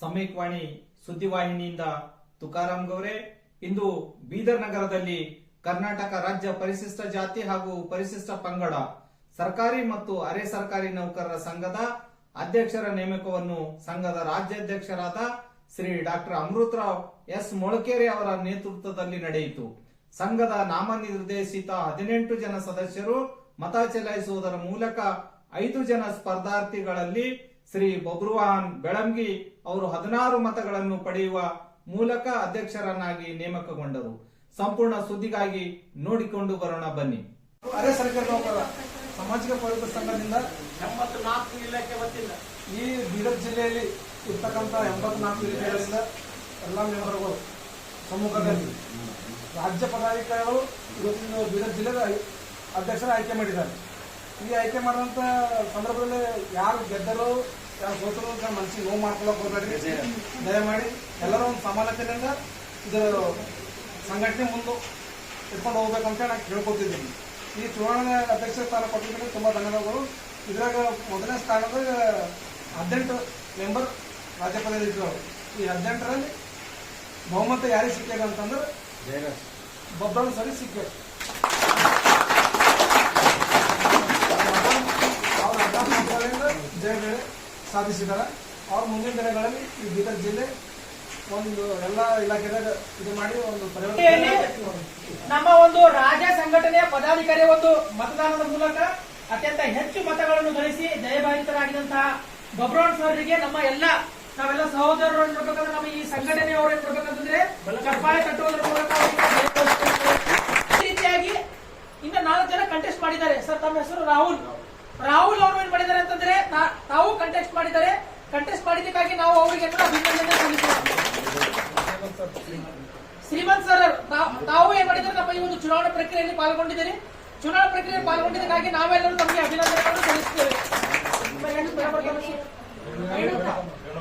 ಸಮೀಕ್ ವಾಣಿ ಸುದ್ದಿವಾಹಿನಿಯಿಂದ ತುಕಾರಾಂ ಗೌರೆ. ಇಂದು ಬೀದರ್ ನಗರದಲ್ಲಿ ಕರ್ನಾಟಕ ರಾಜ್ಯ ಪರಿಶಿಷ್ಟ ಜಾತಿ ಹಾಗೂ ಪರಿಶಿಷ್ಟ ಪಂಗಡ, ಸರ್ಕಾರಿ ಮತ್ತು ಅರೆ ಸರ್ಕಾರಿ ನೌಕರರ ಸಂಘದ ಅಧ್ಯಕ್ಷರ ನೇಮಕವನ್ನು ಸಂಘದ ರಾಜ್ಯಾಧ್ಯಕ್ಷರಾದ ಶ್ರೀ ಡಾಕ್ಟರ್ ಅಮೃತರಾವ್ ಎಸ್. ಮೊಳಕೇರಿ ಅವರ ನೇತೃತ್ವದಲ್ಲಿ ನಡೆಯಿತು. ಸಂಘದ ನಾಮನಿರ್ದೇಶಿತ ಹದಿನೆಂಟು ಜನ ಸದಸ್ಯರು ಮತ ಚಲಾಯಿಸುವುದರ ಮೂಲಕ ಐದು ಜನ ಸ್ಪರ್ಧಾರ್ಥಿಗಳಲ್ಲಿ ಶ್ರೀ ಬಬ್ರುವಾನ್ ಬೆಳಂಗಿ ಅವರು ಹದಿನಾರು ಮತಗಳನ್ನು ಪಡೆಯುವ ಮೂಲಕ ಅಧ್ಯಕ್ಷರನ್ನಾಗಿ ನೇಮಕಗೊಂಡರು. ಸಂಪೂರ್ಣ ಸುದ್ದಿಗಾಗಿ ನೋಡಿಕೊಂಡು ಬರೋಣ ಬನ್ನಿ. ಅರೆ ಸರ್ಕಾರ ನೌಕರ ಸಾಮಾಜಿಕ ಪರಿವರ್ತ ಸಂಘದಿಂದ ಎಂಬತ್ತು ನಾಲ್ಕು ಇಲಾಖೆ ಗೊತ್ತಿಲ್ಲ ಈ ಬೀದರ್ ಜಿಲ್ಲೆಯಲ್ಲಿ ಇರ್ತಕ್ಕಂಥ ಎಂಬತ್ನಾಲ್ಕು ಇಲಾಖೆಗಳಿಂದ ಎಲ್ಲ ಮೆಂಬರ್ಗಳು ಸಮ್ಮುಖದಲ್ಲಿ ರಾಜ್ಯ ಪದಾಧಿಕಾರಿಗಳು ಇವತ್ತಿನ ಬೀದರ್ ಜಿಲ್ಲೆಯ ಅಧ್ಯಕ್ಷರ ಆಯ್ಕೆ ಮಾಡಿದ್ದಾರೆ. ಈ ಆಯ್ಕೆ ಮಾಡುವಂತ ಸಂದರ್ಭದಲ್ಲಿ ಯಾರು ಗೆದ್ದರು ಯಾರು ಸೋತರು ಅಂತ ಮನಸ್ಸಿಗೆ ನೋವು ಮಾಡ್ಕೊಳ್ಳೋಕೆ ಹೋಗ್ಬೇಡ್ರಿ ದಯಮಾಡಿ ಎಲ್ಲರೂ ಒಂದು ಸಮಾನತೆಯಿಂದ ಇದರ ಸಂಘಟನೆ ಮುಂದೆ ಇಟ್ಕೊಂಡು ಹೋಗ್ಬೇಕಂತ ನಾನು ಕೇಳ್ಕೊತಿದ್ದೀನಿ. ಈ ಚುನಾವಣೆ ಅಧ್ಯಕ್ಷ ಸ್ಥಾನ ಕೊಟ್ಟಿದ್ದಕ್ಕೆ ತುಂಬ ಧನ್ಯವಾದಗಳು. ಇದ್ರಾಗ ಮೊದಲನೇ ಸ್ಥಾನದಾಗ ಹದಿನೆಂಟು ಮೆಂಬರ್ ರಾಜ್ಯಪಾಲ ಇದ್ರು. ಈ ಹದಿನೆಂಟರಲ್ಲಿ ಬಹುಮತ ಯಾರಿಗೆ ಸಿಕ್ಕ್ಯಾಗ ಅಂತಂದ್ರೆ ಬೊಬ್ಬರ ಸರಿ ಸಿಕ್ಕ್ಯಾರ ಅವ್ರ ಹದಿನಾಲ್ಕು ಜಯಬೇಳೆ ಸಾಧಿಸಿದ್ದಾರೆ. ಅವ್ರ ಮುಂದಿನ ದಿನಗಳಲ್ಲಿ ಈ ಬೀದರ್ ಜಿಲ್ಲೆ ಒಂದು ಎಲ್ಲ ಇಲಾಖೆದಾಗ ಇದು ಮಾಡಿ ಒಂದು ಪರಿವರ್ತನೆ ನಮ್ಮ ಒಂದು ರಾಜ್ಯ ಸಂಘಟನೆಯ ಪದಾಧಿಕಾರಿ ಒಂದು ಮತದಾನದ ಮೂಲಕ ಅತ್ಯಂತ ಹೆಚ್ಚು ಮತಗಳನ್ನು ಗಳಿಸಿ ಜಯಭಾರಿತರಾಗಿದಂತಹ ಬಬ್ರೋನ್ ಸರ್ರಿಗೆ ನಮ್ಮ ಎಲ್ಲ ನಾವೆಲ್ಲ ಸಹೋದರರು ನಾವು ನಮ್ಮ ಈ ಸಂಘಟನೆಯವರು ಏನ್ ನೋಡ್ಬೇಕಂತಂದ್ರೆ ಕಪ್ಪಾಯ ಕಟ್ಟುವುದರ ಮೂಲಕ ಜಯ ಈ ರೀತಿಯಾಗಿ ಇನ್ನ ನಾಲ್ಕು ಜನ ಕಂಟೆಸ್ಟ್ ಮಾಡಿದ್ದಾರೆ. ಸರ್ ತಮ್ಮ ಹೆಸರು ರಾಹುಲ್ ಅವರು ಏನ್ ಮಾಡಿದ್ದಾರೆ ಅಂತಂದ್ರೆ ನಾ- ತಾವು ಕಂಟೆಸ್ಟ್ ಮಾಡಿದ್ದಾರೆ ಮಾಡಿದ್ದಕ್ಕಾಗಿ ನಾವು ಅವರಿಗೆ ಅಭಿನಂದನೆ ಸಲ್ಲಿಸುತ್ತೇವೆ ಶ್ರೀಮಂತ್ ಸರ್ ತಾವ್- ಏನ್ ಮಾಡಿದ್ರೆ ನಮ್ಮ ಈ ಒಂದು ಚುನಾವಣಾ ಪ್ರಕ್ರಿಯೆಯಲ್ಲಿ ಪಾಲ್ಗೊಂಡಿದ್ದೀರಿ. ಚುನಾವಣಾ ಪ್ರಕ್ರಿಯೆಯಲ್ಲಿ ಪಾಲ್ಗೊಂಡಿದ್ದಕ್ಕಾಗಿ ನಾವೆಲ್ಲರೂ ತಮಗೆ ಅಭಿನಂದನೆಗಳನ್ನು ಸಲ್ಲಿಸುತ್ತೇವೆ.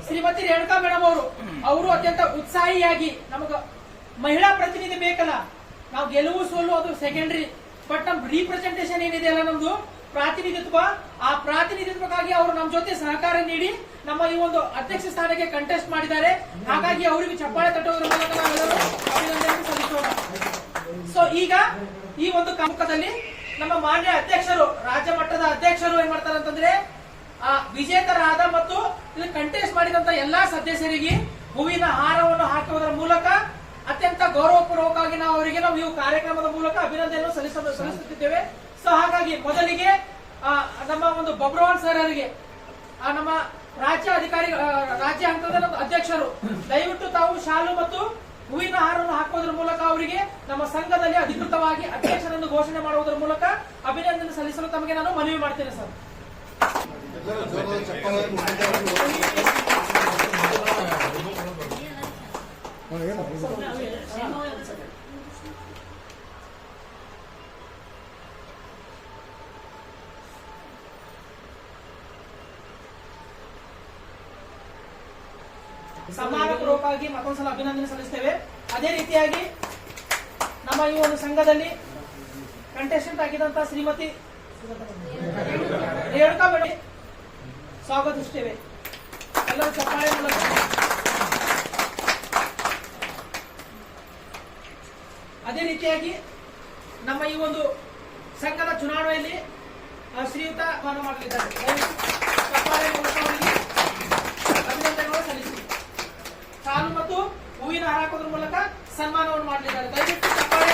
ಶ್ರೀಮತಿ ರೇಣುಕಾ ಮೇಡಮ್ ಅವರು ಅವರು ಅತ್ಯಂತ ಉತ್ಸಾಹಿಯಾಗಿ ನಮಗ ಮಹಿಳಾ ಪ್ರತಿನಿಧಿ ಬೇಕಲ್ಲ. ನಾವು ಗೆಲುವು ಸೋಲು ಅದು ಸೆಕೆಂಡ್ರಿ ಬಟ್ ನಮ್ ರೀಪ್ರೆಸೆಂಟೇಷನ್ ಏನಿದೆಯಲ್ಲ ನಮ್ದು? ಪ್ರಾತಿನಿಧಿತ್ವ, ಆ ಪ್ರಾತಿನಿಧಿತ್ವಕ್ಕಾಗಿ ಅವರು ನಮ್ಮ ಜೊತೆ ಸಹಕಾರ ನೀಡಿ ನಮ್ಮ ಈ ಒಂದು ಅಧ್ಯಕ್ಷ ಸ್ಥಾನಕ್ಕೆ ಕಂಟೆಸ್ಟ್ ಮಾಡಿದ್ದಾರೆ. ಹಾಗಾಗಿ ಅವರಿಗೆ ಚಪ್ಪಾಳೆ ತಟ್ಟುವುದರ ಮೂಲಕ ನಾವೆಲ್ಲರೂ ಅಭಿನಂದನೆ ಸಲ್ಲಿಸೋಣ. ಸೊ ಈಗ ಈ ಒಂದು ಕಮಕದಲ್ಲಿ ನಮ್ಮ ಮಾನ್ಯ ಅಧ್ಯಕ್ಷರು, ರಾಜ್ಯ ಮಟ್ಟದ ಅಧ್ಯಕ್ಷರು ಏನ್ ಮಾಡ್ತಾರೆ ಅಂತಂದ್ರೆ, ಆ ವಿಜೇತರಾದ ಮತ್ತು ಇಲ್ಲಿ ಕಂಟೆಸ್ಟ್ ಮಾಡಿದಂತ ಎಲ್ಲಾ ಸದಸ್ಯರಿಗೆ ಹೂವಿನ ಹಾರವನ್ನು ಹಾಕುವುದರ ಮೂಲಕ ಅತ್ಯಂತ ಗೌರವಪೂರ್ವಕವಾಗಿ ನಾವು ಅವರಿಗೆ ನಾವು ಈ ಕಾರ್ಯಕ್ರಮದ ಮೂಲಕ ಅಭಿನಂದನೆಯನ್ನು ಸಲ್ಲಿಸಲು ಸಲ್ಲಿಸುತ್ತಿದ್ದೇವೆ. ಸೊ ಹಾಗಾಗಿ ಮೊದಲಿಗೆ ನಮ್ಮ ಒಂದು ಬಬ್ರವಾನ್ ಸರ್ ಅವರಿಗೆ ನಮ್ಮ ರಾಜ್ಯ ಅಧಿಕಾರಿ ರಾಜ್ಯ ಹಂತದ ಅಧ್ಯಕ್ಷರು, ದಯವಿಟ್ಟು ತಾವು ಶಾಲು ಮತ್ತು ಹೂವಿನ ಹಾರವನ್ನು ಹಾಕುವುದರ ಮೂಲಕ ಅವರಿಗೆ ನಮ್ಮ ಸಂಘದಲ್ಲಿ ಅಧಿಕೃತವಾಗಿ ಅಧ್ಯಕ್ಷರನ್ನು ಘೋಷಣೆ ಮಾಡುವುದರ ಮೂಲಕ ಅಭಿನಂದನೆ ಸಲ್ಲಿಸಲು ತಮಗೆ ನಾನು ಮನವಿ ಮಾಡ್ತೇನೆ ಸರ್ ಸಮಾನಪೂರ್ವಕವಾಗಿ ಮತ್ತೊಂದ್ಸಲ ಅಭಿನಂದನೆ ಸಲ್ಲಿಸ್ತೇವೆ. ಅದೇ ರೀತಿಯಾಗಿ ನಮ್ಮ ಈ ಒಂದು ಸಂಘದಲ್ಲಿ ಕಂಟೆಸ್ಟೆಂಟ್ ಆಗಿದಂತ ಶ್ರೀಮತಿ ರೇಣುಕಾ ಮೇಡಮ್ ಸ್ವಾಗತಿಸುತ್ತೇವೆ ಎಲ್ಲರೂ ಚಪ್ಪಾಳೆ ಅದೇ ರೀತಿಯಾಗಿ ನಮ್ಮ ಈ ಒಂದು ಸಂಘದ ಚುನಾವಣೆಯಲ್ಲಿ ಶ್ರೀಯುತ ಮಾಡಲಿದ್ದಾರೆ ಚಪ್ಪಾಳೆ ಮೂಲಕ. ಸಾಲು ಮತ್ತು ಹೂವಿನ ಹಾರ ಹಾಕೋದ್ರ ಮೂಲಕ ಸನ್ಮಾನವನ್ನು ಮಾಡಲಿದ್ದಾರೆ. ದಯವಿಟ್ಟು ಚಪ್ಪಾಳೆ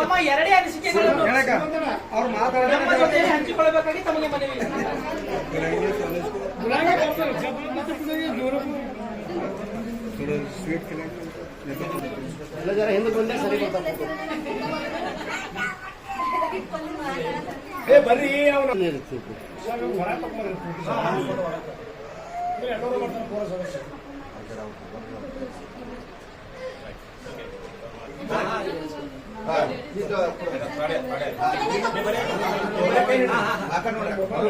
ತಮ್ಮ ಎರಡೇ ಅನಿಸಿಕೆಗಳನ್ನು ಅವ್ರು ನಮ್ಮ ಜೊತೆ ಹಂಚಿಕೊಳ್ಳಬೇಕಾಗಿ ತಮಗೆ ಮನವಿ ಫೋನ್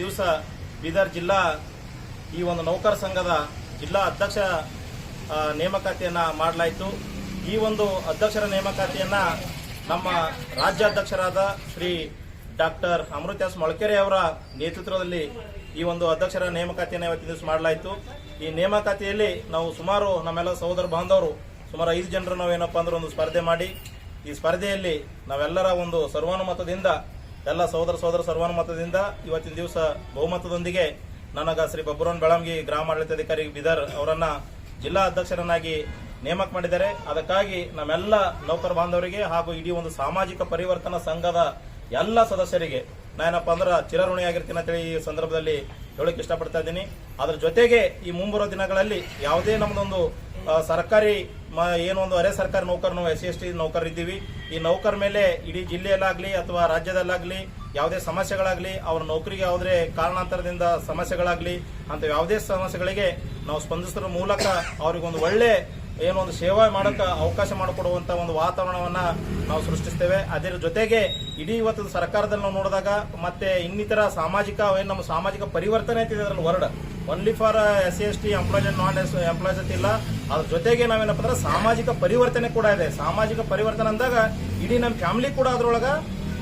ದಿವಸ ಬೀದರ್ ಜಿಲ್ಲಾ ಈ ಒಂದು ನೌಕರ ಸಂಘದ ಜಿಲ್ಲಾ ಅಧ್ಯಕ್ಷ ನೇಮಕಾತಿಯನ್ನು ಮಾಡಲಾಯಿತು. ಈ ಒಂದು ಅಧ್ಯಕ್ಷರ ನೇಮಕಾತಿಯನ್ನು ನಮ್ಮ ರಾಜ್ಯಾಧ್ಯಕ್ಷರಾದ ಶ್ರೀ ಡಾಕ್ಟರ್ ಅಮೃತ್ಯಾಸ್ ಮೊಳಕೆರೆ ಅವರ ನೇತೃತ್ವದಲ್ಲಿ ಈ ಒಂದು ಅಧ್ಯಕ್ಷರ ನೇಮಕಾತಿಯನ್ನು ಇವತ್ತಿನ ದಿವಸ ಮಾಡಲಾಯಿತು. ಈ ನೇಮಕಾತಿಯಲ್ಲಿ ನಾವು ಸುಮಾರು ನಮ್ಮೆಲ್ಲ ಸಹೋದರ ಬಾಂಧವರು, ಸುಮಾರು ಐದು ಜನರು ನಾವೇನಪ್ಪ ಅಂದ್ರೆ ಒಂದು ಸ್ಪರ್ಧೆ ಮಾಡಿ, ಈ ಸ್ಪರ್ಧೆಯಲ್ಲಿ ನಾವೆಲ್ಲರ ಒಂದು ಸರ್ವಾನುಮತದಿಂದ ಎಲ್ಲ ಸಹೋದರ ಸಹೋದರ ಸರ್ವಾನುಮತದಿಂದ ಇವತ್ತಿನ ದಿವಸ ಬಹುಮತದೊಂದಿಗೆ ನನಗ ಶ್ರೀ ಬಬ್ಬುರನ್ ಬೆಳಂಗಿ ಗ್ರಾಮಾಡಳಿತಾಧಿಕಾರಿ ಬಿದರ್ ಅವರನ್ನ ಜಿಲ್ಲಾ ಅಧ್ಯಕ್ಷರನ್ನಾಗಿ ನೇಮಕ ಮಾಡಿದ್ದಾರೆ. ಅದಕ್ಕಾಗಿ ನಮ್ಮೆಲ್ಲ ನೌಕರ ಬಾಂಧವರಿಗೆ ಹಾಗೂ ಇಡೀ ಒಂದು ಸಾಮಾಜಿಕ ಪರಿವರ್ತನಾ ಸಂಘದ ಎಲ್ಲ ಸದಸ್ಯರಿಗೆ ನಾನೇನಪ್ಪ ಅಂದ್ರೆ ಚಿರಋಣಿಯಾಗಿರ್ತೀನಿ ಅಂತೇಳಿ ಈ ಸಂದರ್ಭದಲ್ಲಿ ಹೇಳಕ್ ಇಷ್ಟಪಡ್ತಾ ಇದ್ದೀನಿ. ಅದರ ಜೊತೆಗೆ ಈ ಮುಂಬರುವ ದಿನಗಳಲ್ಲಿ ಯಾವುದೇ ನಮ್ಮದೊಂದು ಸರ್ಕಾರಿ ಮ- ಏನೊಂದು ಅರೆ ಸರ್ಕಾರಿ ನೌಕರ ನಾವು ಎಸ್ ಸಿ, ಎಸ್ ಟಿ ನೌಕರಿದ್ದೀವಿ ಈ ನೌಕರ ಮೇಲೆ ಇಡೀ ಜಿಲ್ಲೆಯಲ್ಲಾಗಲಿ ಅಥವಾ ರಾಜ್ಯದಲ್ಲಾಗಲಿ ಯಾವುದೇ ಸಮಸ್ಯೆಗಳಾಗಲಿ ಅವ್ರ ನೌಕರಿಗೆ ಯಾವುದೇ ಕಾರಣಾಂತರದಿಂದ ಸಮಸ್ಯೆಗಳಾಗಲಿ ಅಂತ ಯಾವುದೇ ಸಮಸ್ಯೆಗಳಿಗೆ ನಾವು ಸ್ಪಂದಿಸೋದ್ರ ಮೂಲಕ ಅವ್ರಿಗೊಂದು ಒಳ್ಳೆ ಏನೊಂದು ಸೇವೆ ಮಾಡಕ್ಕೆ ಅವಕಾಶ ಮಾಡಿಕೊಡುವಂತ ಒಂದು ವಾತಾವರಣವನ್ನ ನಾವು ಸೃಷ್ಟಿಸ್ತೇವೆ. ಅದರ ಜೊತೆಗೆ ಇಡೀ ಇವತ್ತು ಸರ್ಕಾರದಲ್ಲಿ ನಾವು ನೋಡಿದಾಗ ಮತ್ತೆ ಇನ್ನಿತರ ಸಾಮಾಜಿಕ ಏನು ನಮ್ಮ ಸಾಮಾಜಿಕ ಪರಿವರ್ತನೆ ಅಂತಿದೆ ಅದ್ರಲ್ಲಿ word. Only for S C S T employees non S employees ಅಂತ ಇಲ್ಲ. ಅದ್ರ ಜೊತೆಗೆ ನಾವೇನಪ್ಪ ಅಂದ್ರೆ ಸಾಮಾಜಿಕ ಪರಿವರ್ತನೆ ಕೂಡ ಇದೆ. ಸಾಮಾಜಿಕ ಪರಿವರ್ತನೆ ಅಂದಾಗ ಇಡೀ ನಮ್ಮ ಫ್ಯಾಮಿಲಿ ಕೂಡ ಅದ್ರೊಳಗ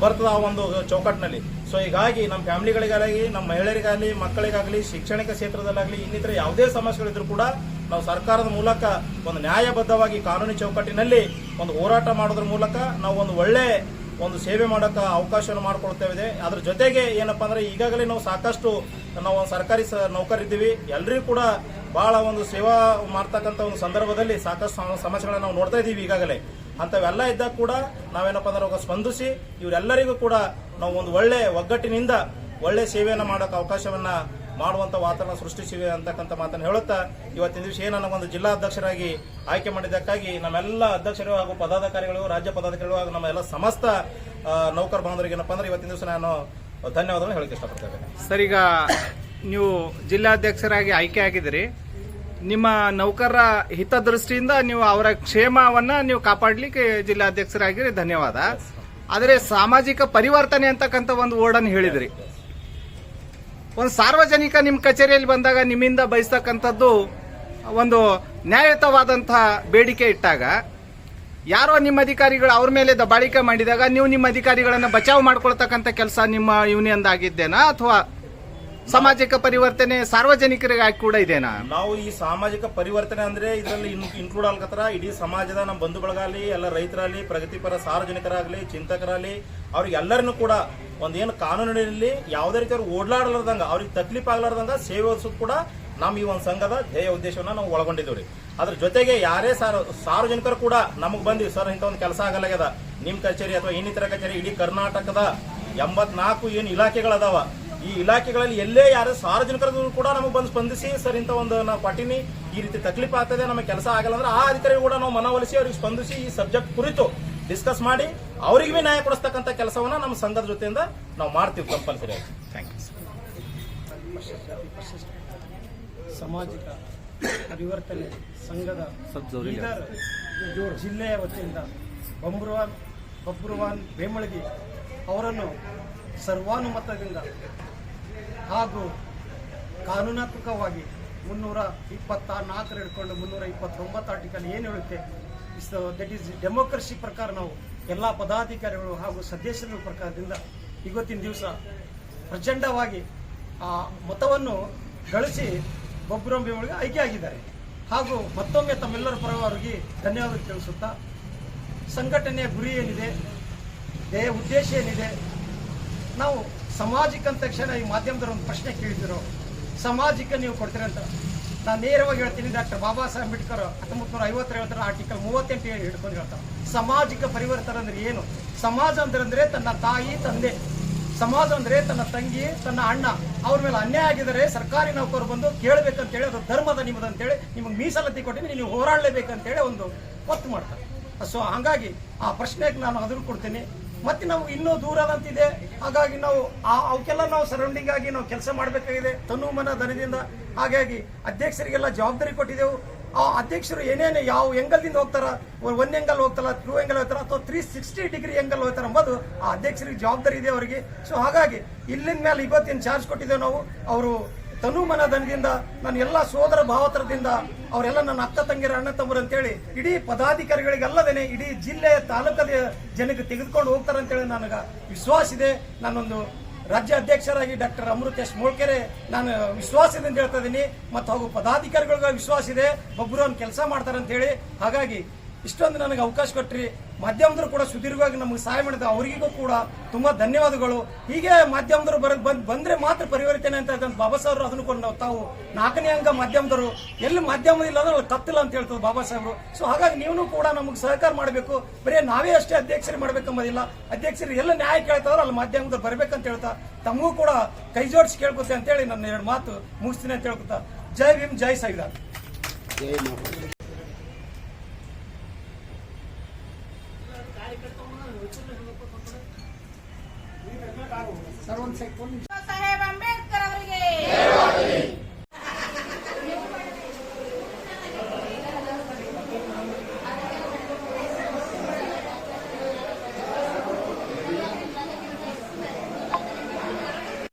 ಬರ್ತದ ಆ ಒಂದು ಚೌಕಟ್ಟಿನಲ್ಲಿ. ಸೊ ಹೀಗಾಗಿ ನಮ್ಮ ಫ್ಯಾಮಿಲಿಗಳಿಗಾಗಿ ನಮ್ಮ ಮಹಿಳೆಯರಿಗಾಗಲಿ, ಮಕ್ಕಳಿಗಾಗಲಿ ಶೈಕ್ಷಣಿಕ ಕ್ಷೇತ್ರದಲ್ಲಾಗಲಿ, ಇನ್ನಿತರ ಯಾವುದೇ ಸಮಸ್ಯೆಗಳಿದ್ರು ಕೂಡ ನಾವು ಸರ್ಕಾರದ ಮೂಲಕ ಒಂದು ನ್ಯಾಯಬದ್ಧವಾಗಿ ಕಾನೂನು ಚೌಕಟ್ಟಿನಲ್ಲಿ ಒಂದು ಹೋರಾಟ ಮಾಡೋದ್ರ ಮೂಲಕ ನಾವು ಒಂದು ಒಳ್ಳೆ ಒಂದು ಸೇವೆ ಮಾಡೋಕೆ ಅವಕಾಶವನ್ನು ಮಾಡಿಕೊಳ್ತೇವೆ ಅದ್ರ ಜೊತೆಗೆ ಏನಪ್ಪ ಅಂದರೆ ಈಗಾಗಲೇ ನಾವು ಸಾಕಷ್ಟು ನಾವು ಒಂದು ಸರ್ಕಾರಿ ಸ- ನೌಕರಿದ್ದೀವಿ. ಎಲ್ಲರಿಗೂ ಕೂಡ ಬಹಳ ಒಂದು ಸೇವಾ ಮಾಡ್ತಕ್ಕಂಥ ಒಂದು ಸಂದರ್ಭದಲ್ಲಿ ಸಾಕಷ್ಟು ಸಮಸ್ಯೆಗಳನ್ನು ಸಮಸ್ಯೆಗಳನ್ನ ನಾವು ನೋಡ್ತಾ ಇದ್ದೀವಿ ಈಗಾಗಲೇ. ಅಂತವೆಲ್ಲ ಇದ್ದಾಗ ಕೂಡ ನಾವೇನಪ್ಪ ಅಂದ್ರೆ ಸ್ಪಂದಿಸಿ ಇವರೆಲ್ಲರಿಗೂ ಕೂಡ ನಾವು ಒಂದು ಒಳ್ಳೆ ಒಗ್ಗಟ್ಟಿನಿಂದ ಒಳ್ಳೆ ಸೇವೆಯನ್ನು ಮಾಡೋಕೆ ಅವಕಾಶವನ್ನ ಮಾಡುವಂತ ವಾತಾವರಣ ಸೃಷ್ಟಿಸಿವೆ ಅಂತಕ್ಕಂಥ ಮಾತನ್ನು ಹೇಳುತ್ತಾ, ಇವತ್ತಿನ ದಿವಸ ಏನು ಒಂದು ಜಿಲ್ಲಾ ಅಧ್ಯಕ್ಷರಾಗಿ ಆಯ್ಕೆ ಮಾಡಿದ್ದಕ್ಕಾಗಿ ನಮ್ಮೆಲ್ಲ ಅಧ್ಯಕ್ಷರು ಹಾಗೂ ಪದಾಧಿಕಾರಿಗಳು, ರಾಜ್ಯ ಪದಾಧಿಕಾರಿಗಳು ಹಾಗೂ ನಮ್ಮ ಎಲ್ಲ ಸಮಸ್ತ ನೌಕರ ಬಾಂಧವರಿಗೆ ಏನಪ್ಪ ಅಂದ್ರೆ ಇವತ್ತಿನ ದಿವಸ ನಾನು ಧನ್ಯವಾದಗಳನ್ನು ಹೇಳಕ್ಕೆ ಇಷ್ಟಪಡ್ತೇನೆ ಸರ್, ಈಗ ನೀವು ಜಿಲ್ಲಾಧ್ಯಕ್ಷರಾಗಿ ಆಯ್ಕೆ ಆಗಿದ್ದೀರಿ. ನಿಮ್ಮ ನೌಕರರ ಹಿತದೃಷ್ಟಿಯಿಂದ ನೀವು ಅವರ ಕ್ಷೇಮವನ್ನ ನೀವು ಕಾಪಾಡಲಿಕ್ಕೆ ಜಿಲ್ಲಾಧ್ಯಕ್ಷರಾಗಿರಿ, ಧನ್ಯವಾದ. ಆದರೆ ಸಾಮಾಜಿಕ ಪರಿವರ್ತನೆ ಅಂತಕ್ಕಂಥ ಒಂದು ವರ್ಡನ್ನು ಹೇಳಿದ್ರಿ. ಒಂದು ಸಾರ್ವಜನಿಕ ನಿಮ್ಮ ಕಚೇರಿಯಲ್ಲಿ ಬಂದಾಗ ನಿಮ್ಮಿಂದ ಬಯಸ್ತಕ್ಕಂಥದ್ದು ಒಂದು ನ್ಯಾಯಯುತವಾದಂತಹ ಬೇಡಿಕೆ ಇಟ್ಟಾಗ, ಯಾರೋ ನಿಮ್ಮ ಅಧಿಕಾರಿಗಳು ಅವ್ರ ಮೇಲೆ ದಬ್ಬಾಳಿಕೆ ಮಾಡಿದಾಗ ನೀವು ನಿಮ್ಮ ಅಧಿಕಾರಿಗಳನ್ನು ಬಚಾವ್ ಮಾಡ್ಕೊಳ್ತಕ್ಕಂಥ ಕೆಲಸ ನಿಮ್ಮ ಯೂನಿಯನ್ ಆಗಿದ್ದೇನಾ ಅಥವಾ ಸಾಮಾಜಿಕ ಪರಿವರ್ತನೆ ಸಾರ್ವಜನಿಕರಿಗಾಗಿ ಕೂಡ ಇದೇನಾ ನಾವು ಈ ಸಾಮಾಜಿಕ ಪರಿವರ್ತನೆ ಅಂದ್ರೆ ಇದರಲ್ಲಿ ಇನ್ಕ್ಲೂಡ್ ಆಗ್ಲತ್ತರ ಇಡೀ ಸಮಾಜದ ನಮ್ಮ ಬಂಧು ಬಳಗಾಗಲಿ ಎಲ್ಲ ರೈತರಾಗಲಿ, ಪ್ರಗತಿಪರ ಸಾರ್ವಜನಿಕರಾಗಲಿ, ಚಿಂತಕರಾಗಲಿ ಅವ್ರಿಗೆ ಎಲ್ಲರನ್ನು ಕೂಡ ಒಂದೇನು ಕಾನೂನಿನಲ್ಲಿ ಯಾವುದೇ ರೀತಿ ಅವ್ರು ಓಡ್ಲಾಡ್ಲಾರ್ದಂಗ, ಅವ್ರಿಗೆ ತಕ್ಲೀಫ್ ಆಗ್ಲಾರ್ದಂಗ ಸೇವೆ ಕೂಡ ನಮ್ಮ ಈ ಒಂದು ಸಂಘದ ಧ್ಯೇಯ ಉದ್ದೇಶವನ್ನ ನಾವು ಒಳಗೊಂಡಿದ್ದೀವಿ ಅದ್ರ ಜೊತೆಗೆ ಯಾರೇ ಸಾರ್ ಸಾರ್ವಜನಿಕರು ಕೂಡ ನಮಗ್ ಬಂದಿ ಸರ್, ಇಂಥ ಒಂದು ಕೆಲಸ ಆಗಲಾಗ್ಯದ ನಿಮ್ ಕಚೇರಿ ಅಥವಾ ಇನ್ನಿತರ ಕಚೇರಿ, ಇಡೀ ಕರ್ನಾಟಕದ ಎಂಬತ್ನಾಲ್ಕು ಏನು ಇಲಾಖೆಗಳದಾವ. ಈ ಇಲಾಖೆಗಳಲ್ಲಿ ಎಲ್ಲೇ ಯಾರು ಸಾರ್ವಜನಿಕರು ಕೂಡ ನಮಗೆ ಬಂದು ಸ್ಪಂದಿಸಿ ಸರ್ ಇಂಥ ಒಂದು ನಾವು ಪಟ್ಟಿನಿ ಈ ರೀತಿ ತಕ್ಲೀಫ್ ಆಗ್ತದೆ ನಮಗೆ ಕೆಲಸ ಆಗಲ್ಲ ಅಂದ್ರೆ ಆ ಅಧಿಕಾರಿ ಕೂಡ ನಾವು ಮನವೊಲಿಸಿ ಅವ್ರಿಗೆ ಸ್ಪಂದಿಸಿ ಈ ಸಬ್ಜೆಕ್ಟ್ ಕುರಿತು ಡಿಸ್ಕಸ್ ಮಾಡಿ ಅವರಿಗೆ ಭೀ ನ್ಯಾಯ ಕೊಡಿಸ್ತಕ್ಕಂಥ ಕೆಲಸವನ್ನ ನಮ್ಮ ಸಂಘದ ಜೊತೆಯಿಂದ ನಾವು ಮಾಡ್ತೀವಿ ಕಂಪಲ್ಸರಿ ಥ್ಯಾಂಕ್ ಯು ಸಾಮಾಜಿಕ ಪರಿವರ್ತನೆ ಸಂಘದ ಜಿಲ್ಲೆಯ ವತಿಯಿಂದ ಬಂಬ್ರವಾನ್ ಬಬ್ರುವಾನ್ ಬೇಮಳಗಿ ಅವರನ್ನು ಸರ್ವಾನುಮತದಿಂದ ಹಾಗೂ ಕಾನೂನಾತ್ಮಕವಾಗಿ ಮುನ್ನೂರ ಇಪ್ಪತ್ತ ನಾಲ್ಕರ ಹಿಡ್ಕೊಂಡು ಮುನ್ನೂರ ಇಪ್ಪತ್ತೊಂಬತ್ತು ಆರ್ಟಿಕಲ್ ಏನು ಹೇಳುತ್ತೆ ದಟ್ ಈಸ್ ಡೆಮೋಕ್ರಸಿ ಪ್ರಕಾರ ನಾವು ಎಲ್ಲ ಪದಾಧಿಕಾರಿಗಳು ಹಾಗೂ ಸದಸ್ಯರ ಪ್ರಕಾರದಿಂದ ಇವತ್ತಿನ ದಿವಸ ಪ್ರಚಂಡವಾಗಿ ಆ ಮತವನ್ನು ಗಳಿಸಿ ಬೊಬ್ಬರಂಬಿಯವರಿಗೆ ಆಯ್ಕೆಯಾಗಿದ್ದಾರೆ ಹಾಗೂ ಮತ್ತೊಮ್ಮೆ ತಮ್ಮೆಲ್ಲರ ಪರವಾಗಿ ಧನ್ಯವಾದ ತಿಳಿಸುತ್ತಾ, ಸಂಘಟನೆಯ ಗುರಿ ಏನಿದೆ ದೇಹ ಉದ್ದೇಶ ಏನಿದೆ, ನಾವು ಸಮಾಜಕ್ಕೆ ಅಂದ ತಕ್ಷಣ ಈ ಮಾಧ್ಯಮದವ್ರು ಒಂದು ಪ್ರಶ್ನೆ ಕೇಳಿದ್ರು. ಸಮಾಜಕ್ಕೆ ನೀವು ಕೊಡ್ತೀರಂತ ನಾನು ನೇರವಾಗಿ ಹೇಳ್ತೀನಿ, ಡಾಕ್ಟರ್ ಬಾಬಾ ಸಾಹೇಬ್ ಅಂಬೇಡ್ಕರ್ ಹತ್ತೊಂಬತ್ತು ನೂರ ಐವತ್ತರ ಹೇಳ್ತಾರೆ ಆರ್ಟಿಕಲ್ ಮೂವತ್ತೆಂಟು ಹೇಳಿ ಹಿಡ್ಕೊಂಡು ಹೇಳ್ತಾರೆ. ಸಾಮಾಜಿಕ ಪರಿವರ್ತನೆ ಅಂದ್ರೆ ಏನು? ಸಮಾಜ ಅಂದ್ರೆ ತನ್ನ ತಾಯಿ, ತಂದೆ. ಸಮಾಜ ಅಂದ್ರೆ ತನ್ನ ತಂಗಿ, ತನ್ನ ಅಣ್ಣ. ಅವ್ರ ಮೇಲೆ ಅನ್ಯಾಯ ಆಗಿದರೆ ಸರ್ಕಾರಿ ನೌಕರು ಬಂದು ಕೇಳಬೇಕಂತೇಳಿ ಅದು ಧರ್ಮದ ನಿಮ್ಮದು ಅಂತೇಳಿ ನಿಮಗೆ ಮೀಸಲಾತಿ ಕೊಟ್ಟಿನಿ ನೀವು ಹೋರಾಡಲೇಬೇಕಂತೇಳಿ ಒಂದು ಒತ್ತು ಮಾಡ್ತಾರೆ. ಸೊ ಹಾಗಾಗಿ ಆ ಪ್ರಶ್ನೆಗೆ ನಾನು ಅದನ್ನು ಕೊಡ್ತೀನಿ. ಮತ್ತೆ ನಾವು ಇನ್ನೂ ದೂರದಂತಿದೆ. ಹಾಗಾಗಿ ನಾವು ಅವಕ್ಕೆಲ್ಲ ನಾವು ಸರೌಂಡಿಂಗ್ ಆಗಿ ನಾವು ಕೆಲಸ ಮಾಡಬೇಕಾಗಿದೆ. ತನು ಮನ ದನದಿಂದ ಹಾಗಾಗಿ ಅಧ್ಯಕ್ಷರಿಗೆಲ್ಲ ಜವಾಬ್ದಾರಿ ಕೊಟ್ಟಿದ್ದೆವು. ಆ ಅಧ್ಯಕ್ಷರು ಏನೇನು ಯಾವ ಎಂಗಲ್ದಿಂದ ಹೋಗ್ತಾರ ಒನ್ ಎಂಗಲ್ ಹೋಗ್ತಾರ ಟೂ ಎಂಗಲ್ ಹೋಗ್ತಾರ, ಅಥವಾ ತ್ರೀ ಸಿಕ್ಸ್ಟಿ ಡಿಗ್ರಿ ಎಂಗಲ್ ಹೋಗ್ತಾರ ಅಂಬೋದು ಆ ಅಧ್ಯಕ್ಷರಿಗೆ ಜವಾಬ್ದಾರಿ ಇದೆ ಅವರಿಗೆ. ಸೊ ಹಾಗಾಗಿ ಇಲ್ಲಿನ ಮೇಲೆ ಇವತ್ತಿನ ಚಾರ್ಜ್ ಕೊಟ್ಟಿದ್ದೇವೆ ನಾವು, ಅವರು ತನು ಮನ ಧನದಿಂದ ನನ್ನ ಎಲ್ಲ ಸೋದರ ಭಾವತರದಿಂದ, ಅವರೆಲ್ಲ ನನ್ನ ಅಕ್ಕ ತಂಗಿರ ಅಣ್ಣ ತಮ್ಮರು ಅಂತೇಳಿ ಇಡೀ ಪದಾಧಿಕಾರಿಗಳಿಗಲ್ಲದೇನೆ ಇಡೀ ಜಿಲ್ಲೆಯ ತಾಲೂಕದ ಜನಕ್ಕೆ ತೆಗೆದುಕೊಂಡು ಹೋಗ್ತಾರೆ ಅಂತೇಳಿ ನನಗೆ ವಿಶ್ವಾಸ ಇದೆ. ನಾನೊಂದು ರಾಜ್ಯ ಅಧ್ಯಕ್ಷರಾಗಿ ಡಾಕ್ಟರ್ ಅಮೃತೇಶ್ ಮೂಳ್ಕೆರೆ ನಾನು ವಿಶ್ವಾಸದಿಂದ ಹೇಳ್ತಾ ಇದ್ದೀನಿ. ಮತ್ತು ಹಾಗೂ ಪದಾಧಿಕಾರಿಗಳಿಗೂ ವಿಶ್ವಾಸ ಇದೆ. ಒಬ್ಬರು ಅವ್ನು ಕೆಲಸ ಮಾಡ್ತಾರೆ ಅಂತ ಹೇಳಿ ಹಾಗಾಗಿ ಇಷ್ಟೊಂದು ನನಗೆ ಅವಕಾಶ ಕೊಟ್ರಿ. ಮಾಧ್ಯಮದರು ಕೂಡ ಸುದೀರ್ಘವಾಗಿ ನಮಗೆ ಸಹಾಯ ಮಾಡಿದ ಅವರಿಗೂ ಕೂಡ ತುಂಬಾ ಧನ್ಯವಾದಗಳು. ಹೀಗೆ ಮಾಧ್ಯಮದರು ಬರ, ಬಂದ್, ಬಂದ್ರೆ ಮಾತ್ರ ಪರಿವರ್ತನೆ ಅಂತ ಬಾಬಾ ಸಾಹೇಬ್ರು ಅದನ್ನು ಕೂಡ ನಾವು ತಾವು ನಾಲ್ಕನೇ ಅಂಗ ಮಾಧ್ಯಮದರು ಎಲ್ಲಿ ಮಾಧ್ಯಮ ಇಲ್ಲ ಅಂದ್ರೆ ಅಲ್ಲಿ ಅಂತ ಹೇಳ್ತಾರೆ ಬಾಬಾ ಸಾಹೇಬ್ರು. ಸೊ ಹಾಗಾಗಿ ನೀವು ಕೂಡ ನಮಗೆ ಸಹಕಾರ ಮಾಡಬೇಕು. ಬರೀ ನಾವೇ ಅಷ್ಟೇ ಅಧ್ಯಕ್ಷರು ಮಾಡ್ಬೇಕಂಬುದಿಲ್ಲ. ಅಧ್ಯಕ್ಷರು ಎಲ್ಲ ನ್ಯಾಯ ಕೇಳ್ತಾರೋ ಅಲ್ಲಿ ಮಾಧ್ಯಮದವ್ರು ಬರಬೇಕಂತ ಹೇಳ್ತಾ, ತಮಗೂ ಕೂಡ ಕೈ ಜೋಡಿಸಿ ಕೇಳ್ಕೊತೆ ಅಂತೇಳಿ ನನ್ನ ಎರಡು ಮಾತು ಮುಗಿಸ್ತೀನಿ ಅಂತ ಹೇಳ್ಕೊತ. ಜೈ ಭೀಮ್, ಜೈ ಸಂವಿಧಾನ ಸರ್ ಒಂದ್ ಸೆಕೆಂಡ್